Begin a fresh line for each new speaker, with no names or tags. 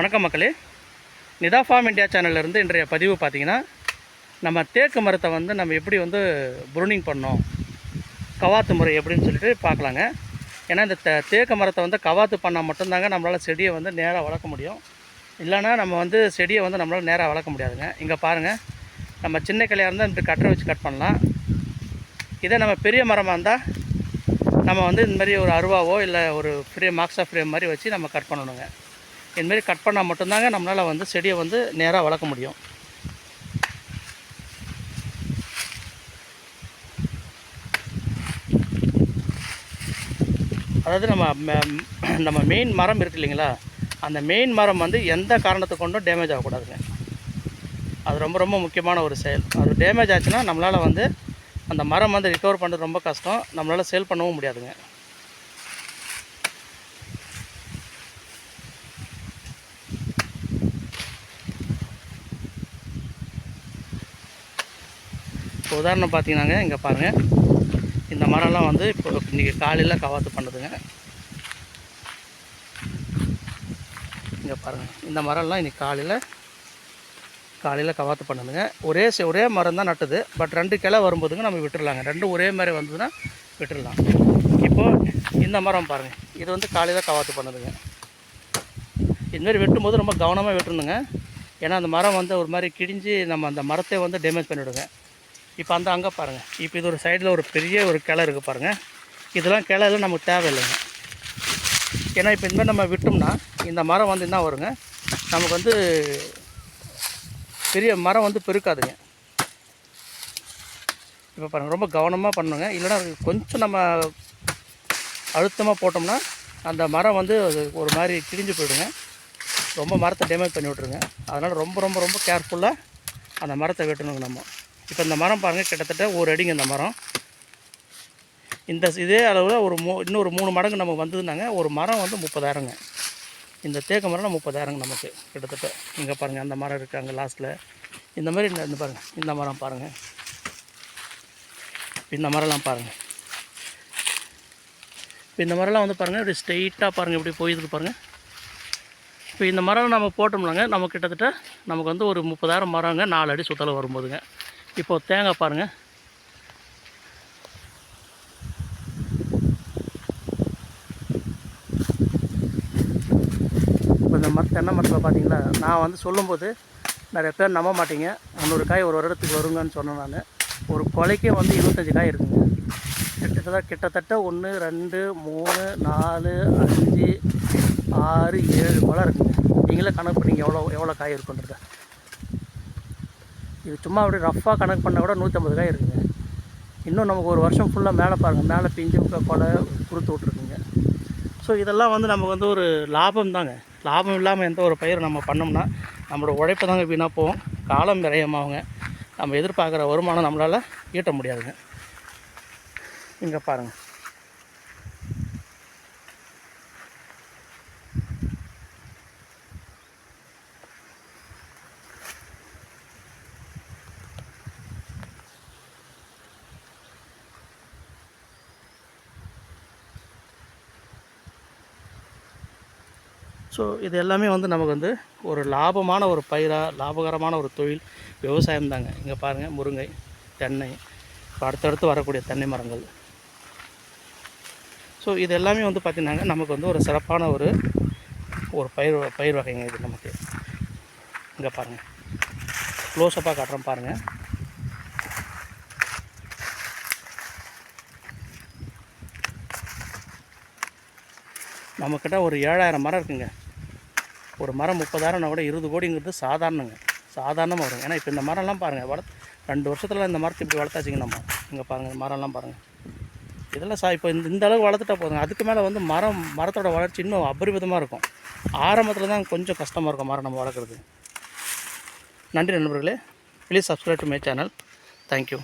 வணக்கம் மக்களே. Nita form India சேனல்லேருந்து இன்றைய பதிவு பார்த்தீங்கன்னா நம்ம தேக்கு மரத்தை வந்து நம்ம எப்படி வந்து ப்ரூனிங் பண்ணோம் கவாத்து முறை எப்படின்னு சொல்லிட்டு பார்க்கலாங்க. ஏன்னா இந்த தே தேக்கு மரத்தை வந்து கவாத்து பண்ணால் மட்டும்தாங்க நம்மளால் செடியை வந்து நேராக வளர்க்க முடியும். இல்லைன்னா நம்ம வந்து செடியை வந்து நம்மளால் நேராக வளர்க்க முடியாதுங்க. இங்கே பாருங்கள் நம்ம சின்ன கிளையாக இருந்தால் இப்படி கட்டரை வச்சு கட் பண்ணலாம். இதே நம்ம பெரிய மரமாக இருந்தால் நம்ம வந்து இந்த மாதிரி ஒரு அருவாவோ இல்லை ஒரு ஃப்ரீ மாக்ஸா ஃப்ரேம் மாதிரி வச்சு நம்ம கட் பண்ணணுங்க. இதுமாரி கட் பண்ணால் மட்டும்தாங்க நம்மளால் வந்து செடியை வந்து நேராக வளர்க்க முடியும். அதாவது நம்ம நம்ம மெயின் மரம் இருக்கு இல்லைங்களா? அந்த மெயின் மரம் வந்து எந்த காரணத்தை கொண்டும் டேமேஜ் ஆகக்கூடாதுங்க. அது ரொம்ப ரொம்ப முக்கியமான ஒரு செயல். அது டேமேஜ் ஆச்சுன்னா நம்மளால் வந்து அந்த மரம் வந்து ரிகவர் பண்ணுறது ரொம்ப கஷ்டம். நம்மளால் சேல் பண்ணவும் முடியாதுங்க. இப்போ உதாரணம் பார்த்தீங்கன்னாங்க இங்கே பாருங்கள் இந்த மரம்லாம் வந்து இப்போ இன்றைக்கி காலையில் கவாத்து பண்ணுதுங்க. இங்கே பாருங்கள் இந்த மரம்லாம் இன்றைக்கி காலையில் காலையில் கவாத்து பண்ணுதுங்க. ஒரே ஒரே மரம் தான் நட்டுது. பட் ரெண்டு கிளை வரும்போதுங்க நம்ம விட்டுடலாங்க ரெண்டும் ஒரே மாதிரி வந்ததுன்னா விட்டுடலாம் இப்போது இந்த மரம் பாருங்கள் இது வந்து காலையில் கவாத்து பண்ணுதுங்க. இதுமாரி வெட்டும்போது ரொம்ப கவனமாக வெட்டுருந்துங்க ஏன்னா அந்த மரம் வந்து ஒரு மாதிரி கிழிஞ்சு நம்ம அந்த மரத்தை வந்து டேமேஜ் பண்ணிவிடுங்க இப்போ அந்த அங்கே பாருங்கள் இப்போ இது ஒரு சைடில் ஒரு பெரிய ஒரு கிளை இருக்குது பாருங்கள் இதெல்லாம் கிளையெல்லாம் நமக்கு தேவையில்லைங்க. ஏன்னா இப்போ இந்தமாதிரி நம்ம விட்டோம்னா இந்த மரம் வந்து என்ன வருங்க? நமக்கு வந்து பெரிய மரம் வந்து பெருக்காதுங்க. இப்போ பாருங்கள் ரொம்ப கவனமாக பண்ணுங்க இல்லைன்னா கொஞ்சம் நம்ம அழுத்தமாக போட்டோம்னா அந்த மரம் வந்து அது ஒரு மாதிரி கிழிஞ்சு போயிடுங்க. ரொம்ப மரத்தை டேமேஜ் பண்ணி விட்ருங்க அதனால் ரொம்ப ரொம்ப ரொம்ப கேர்ஃபுல்லாக அந்த மரத்தை வெட்டணுங்க நம்ம. இப்போ இந்த மரம் பாருங்கள் கிட்டத்தட்ட ஒரு அடிங்க இந்த மரம். இந்த இதே அளவில் ஒரு மூ இன்னொரு மூணு மடங்கு நமக்கு வந்ததுனாங்க. ஒரு மரம் வந்து முப்பதாயிரங்க. இந்த தேக்கு மரம் முப்பதாயிரங்க நமக்கு கிட்டத்தட்ட. இங்கே பாருங்கள் அந்த மரம் இருக்குது அங்கே லாஸ்ட்டில் இந்த மாதிரி இந்த இந்த பாருங்கள் இந்த மரம் பாருங்கள் இந்த மரம்லாம் பாருங்கள் இப்போ இந்த மரம்லாம் வந்து பாருங்கள் இப்படி ஸ்ட்ரெயிட்டாக பாருங்கள் இப்படி போயிருக்கு பாருங்கள் இப்போ இந்த மரம் நம்ம போட்டோம்னாங்க நம்ம கிட்டத்தட்ட நமக்கு வந்து ஒரு முப்பதாயிரம் மரங்க நாலு அடி சுத்தல வரும்போதுங்க. இப்போ தேங்காய் பாருங்கள் இப்போ இந்த மர தென்னை மரத்தில் பார்த்தீங்களா நான் வந்து சொல்லும்போது நிறைய பேர் நம்ப மாட்டீங்க. முந்நூறு காய் ஒரு வருடத்துக்கு வருங்கன்னு சொன்னேன் நான். ஒரு கொலைக்கே வந்து இருபத்தஞ்சி காய் இருக்குங்க. கிட்டத்தட்ட கிட்டத்தட்ட ஒன்று ரெண்டு மூணு நாலு அஞ்சு ஆறு ஏழு கொலை இருக்குங்க. நீங்களே கணக்கு பண்ணிங்க எவ்வளோ எவ்வளோ காய் இருக்குன்றத. இது சும்மா அப்படியே ரஃப்பாக கணக்கு பண்ணால் கூட நூற்றம்பது காய் இருக்குங்க. இன்னும் நமக்கு ஒரு வருஷம் ஃபுல்லாக மேலே பாருங்கள் மேலே பிஞ்சு கொலை கொடுத்து விட்ருக்குங்க ஸோ இதெல்லாம் வந்து நமக்கு வந்து ஒரு லாபம் தாங்க. லாபம் இல்லாமல் எந்த ஒரு பயிர் நம்ம பண்ணோம்னா நம்மளோட உழைப்பு தாங்க வீணாக போகும். காலம் விரயமாகுங்க. நம்ம எதிர்பார்க்குற வருமானம் நம்மளால் ஈட்ட முடியாதுங்க. இங்கே பாருங்கள் ஸோ இது எல்லாமே வந்து நமக்கு வந்து ஒரு லாபமான ஒரு பயிராக லாபகரமான ஒரு தொழில் விவசாயம் தாங்க. இங்கே பாருங்கள் முருங்கை தென்னை இப்போ அடுத்தடுத்து வரக்கூடிய தென்னை மரங்கள். ஸோ இது எல்லாமே வந்து பார்த்திங்கன்னாங்க நமக்கு வந்து ஒரு சிறப்பான ஒரு ஒரு பயிர் பயிர் வகைங்க இது நமக்கு. இங்கே பாருங்கள் க்ளோஸ்அப்பாக காட்டுறோம் பாருங்கள் நம்மக்கிட்ட ஒரு ஏழாயிரம் மரம் இருக்குங்க. ஒரு மரம் முப்பதாயிரம்னா கூட இருபது கோடிங்கிறது சாதாரணங்க. சாதாரணமாக வரும். ஏன்னா இப்போ இந்த மரம்லாம் பாருங்கள் வள ரெண்டு வருஷத்தில் இந்த மரத்தை இப்படி வளர்த்தாச்சிங்க நம்ம. இங்கே பாருங்கள் இந்த மரம்லாம் பாருங்கள் இதெல்லாம் சா இப்போ இந்த இந்த அளவுக்கு வளர்த்துட்டா போதுங்க. அதுக்கு மேலே வந்து மரம் மரத்தோட வளர்ச்சி இன்னும் அபரிவிதமாக இருக்கும். ஆரம்பத்தில் தான் கொஞ்சம் கஷ்டமாக இருக்கும் மரம் நம்ம வளர்க்குறது. நன்றி நண்பர்களே. Please subscribe to my channel thank you